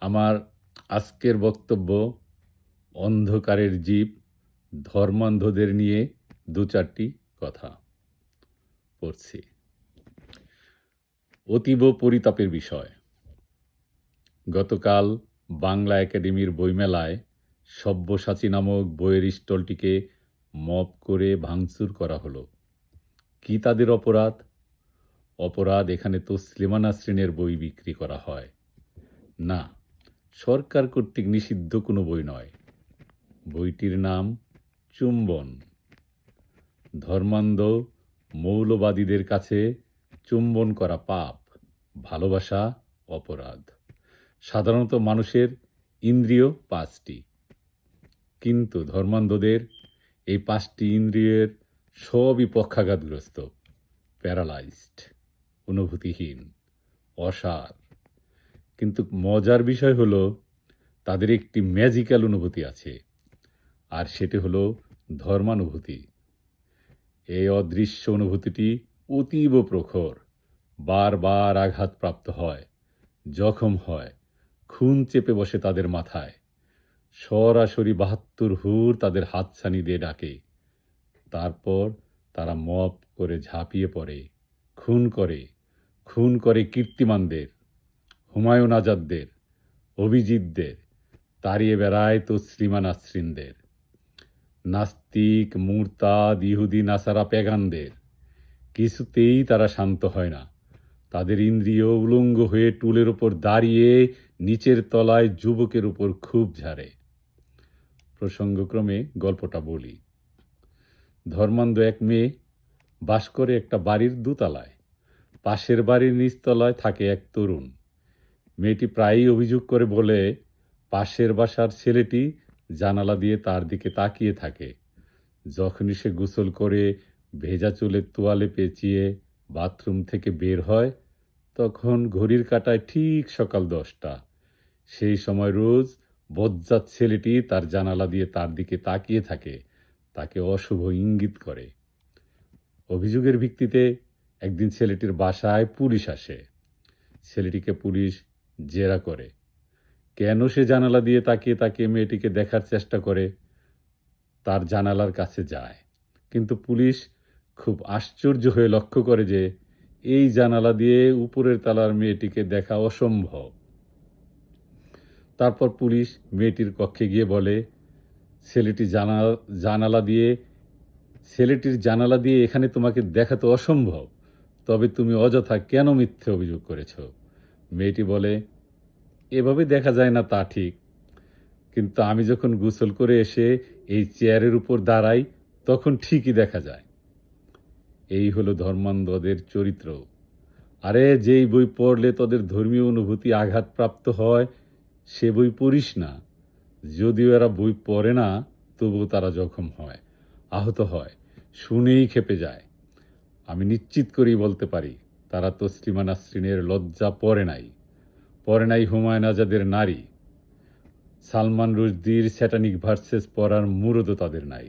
আমার আজকের বক্তব্য অন্ধকারের জীব, ধর্মান্ধদের নিয়ে দু চারটি কথা পড়ছি। অতীব পরিতাপের বিষয়। গতকাল বাংলা একাডেমির বইমেলায় সব্যসাচী নামক বইয়ের স্টলটিকে মপ করে ভাঙচুর করা হলো। কি তাদের অপরাধ? অপরাধ এখানে তো তসলিমা নাসরিনের বই বিক্রি করা হয়। না সরকার কর্তৃক নিষিদ্ধ কোনো বই নয়। বইটির নাম চুম্বন। ধর্মান্ধ মৌলবাদীদের কাছে চুম্বন করা পাপ, ভালোবাসা, অপরাধ। সাধারণত মানুষের ইন্দ্রিয় পাঁচটি। কিন্তু ধর্মান্ধদের এই পাঁচটি ইন্দ্রিয়ের সবই পক্ষাঘাতগ্রস্ত, প্যারালাইজড, অনুভূতিহীন, অসার। কিন্তু মজার বিষয় হলো, তাদের একটি ম্যাজিক্যাল অনুভূতি আছে, আর সেটি হলো ধর্মানুভূতি। এই অদৃশ্য অনুভূতিটি অতীব প্রখর, বারবার আঘাতপ্রাপ্ত হয়, জখম হয়, খুন চেপে বসে তাদের মাথায়। সরাসরি বাহাত্তর হুর তাদের হাতছানি দিয়ে ডাকে। তারপর তারা মপ করে ঝাঁপিয়ে পড়ে, খুন করে খুন করে কীর্তিমানদের হুমায়ুন আজাদদের, অভিজিৎদের তাড়িয়ে বেড়ায় তসলিমা নাসরিনদের নাস্তিক, মুরতাদ, ইহুদি, নাসারা, পেগানদের। কিছুতেই তারা শান্ত হয় না। তাদের ইন্দ্রিয় উলঙ্গ হয়ে টুলের ওপর দাঁড়িয়ে নিচের তলায় যুবকের উপর খুব ঝাড়ে। প্রসঙ্গক্রমে গল্পটা বলি। ধর্মান্ধ এক মেয়ে বাস করে একটা বাড়ির দোতলায়। পাশের বাড়ির নিচতলায় থাকে এক তরুণ। মেয়েটি প্রায়ই অভিযোগ করে বলে, পাশের বাসার ছেলেটি জানালা দিয়ে তার দিকে তাকিয়ে থাকে। যখনই সে গোসল করে ভেজা চুলের তোয়ালে পেঁচিয়ে বাথরুম থেকে বের হয়, তখন ঘড়ির কাটায় ঠিক সকাল দশটা। সেই সময় রোজ বজ্জাত ছেলেটি তার জানালা দিয়ে তার দিকে তাকিয়ে থাকে, তাকে অশুভ ইঙ্গিত করে। অভিযোগের ভিত্তিতে একদিন ছেলেটির বাসায় পুলিশ আসে। ছেলেটিকে পুলিশ জেরা করে। কেন সে জানালা দিয়ে তাকিয়ে তাকিয়ে মেয়েটিকে দেখার চেষ্টা করে, তার জানালার কাছে যায়। কিন্তু পুলিশ খুব আশ্চর্য হয়ে লক্ষ্য করে যে, এই জানালা দিয়ে উপরের তালার মেয়েটিকে দেখা অসম্ভব। তারপর পুলিশ মেয়েটির কক্ষে গিয়ে বলে, ছেলেটি জানালা জানালা দিয়ে, ছেলেটির জানালা দিয়ে এখানে তোমাকে দেখা তো অসম্ভব। তবে তুমি অযথা কেন মিথ্যে অভিযোগ করেছ? মেয়েটি বলে, এভাবে দেখা যায় না তা ঠিক। কিন্তু আমি যখন গোসল করে এসে এই চেয়ারের উপর দাঁড়াই, তখন ঠিকই দেখা যায়। এই হলো ধর্মান্ধদের চরিত্র। আরে, যেই বই পড়লে তাদের ধর্মীয় অনুভূতি আঘাতপ্রাপ্ত হয়, সে বই পড়িস না। যদিও এরা বই পড়ে না, তবুও তারা জখম হয়, আহত হয়, শুনেই খেপে যায়। আমি নিশ্চিত করেই বলতে পারি তারা তসলিমা নাসরিনের লজ্জা পরে নাই পরে নাই হুমায়ুন আজাদের নারী। সালমান রুশদির স্যাটানিক ভার্সেস পরার মুরদও তাদের নাই।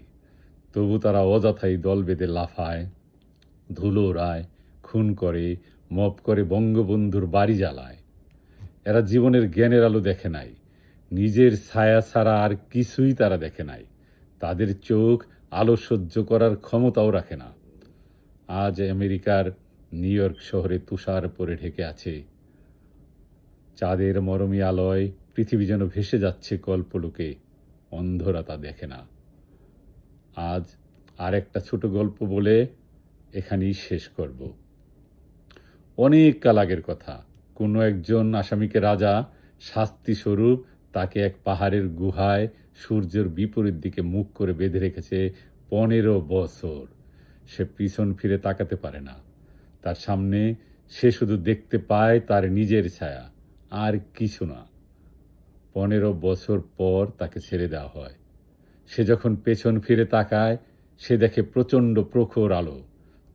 তবু তারা অযথাই দল বেঁধে লাফায়, ধুলো রায় খুন করে মপ করে বঙ্গবন্ধুর বাড়ি জ্বালায়। এরা জীবনের জ্ঞানের আলো দেখে নাই, নিজের ছায়া ছাড়া আর কিছুই তারা দেখে নাই। তাদের চোখ আলো সহ্য করার ক্ষমতাও রাখে না। আজ আমেরিকার নিউ ইয়র্ক শহরে তুষার পরে ঢেকে আছে। চাঁদের মরমী আলয় পৃথিবী যেন ভেসে যাচ্ছে কল্পলোকে, অন্ধরা তা দেখে না। আজ আর একটা ছোট গল্প বলে এখানেই শেষ করব। অনেক কাল আগের কথা। কোনো একজন আসামিকে রাজা শাস্তি স্বরূপ তাকে এক পাহাড়ের গুহায় সূর্যের বিপরীত দিকে মুখ করে বেঁধে রেখেছে পনেরো বছর। সে পিছন ফিরে তাকাতে পারে না। তার সামনে সে শুধু দেখতে পায় তার নিজের ছায়া, আর কিছু না। পনেরো বছর পর তাকে ছেড়ে দেওয়া হয়। সে যখন পেছন ফিরে তাকায়, সে দেখে প্রচণ্ড প্রখর আলো।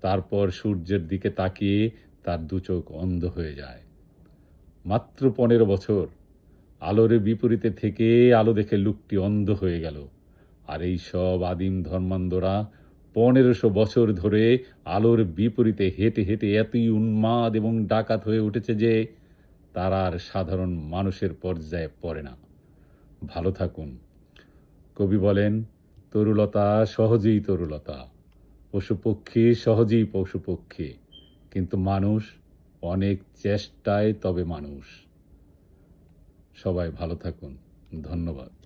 তারপর সূর্যের দিকে তাকিয়ে তার দু চোখ অন্ধ হয়ে যায়। মাত্র পনেরো বছর। আলোর বিপরীতে থেকে আলো দেখে লোকটি অন্ধ হয়ে গেল। আর এই সব আদিম ধর্মান্ধরা পনেরোশো বছর ধরে আলোর বিপরীতে হেঁটে হেঁটে এতই উন্মাদ এবং ডাকাত হয়ে উঠেছে যে তারা আর সাধারণ মানুষের পর্যায়ে পড়ে না। ভালো থাকুন। কবি বলেন, তরুলতা সহজেই তরুলতা। পশুপক্ষী সহজেই পশু পক্ষী কিন্তু মানুষ অনেক চেষ্টায় তবে মানুষ। সবাই ভালো থাকুন। ধন্যবাদ।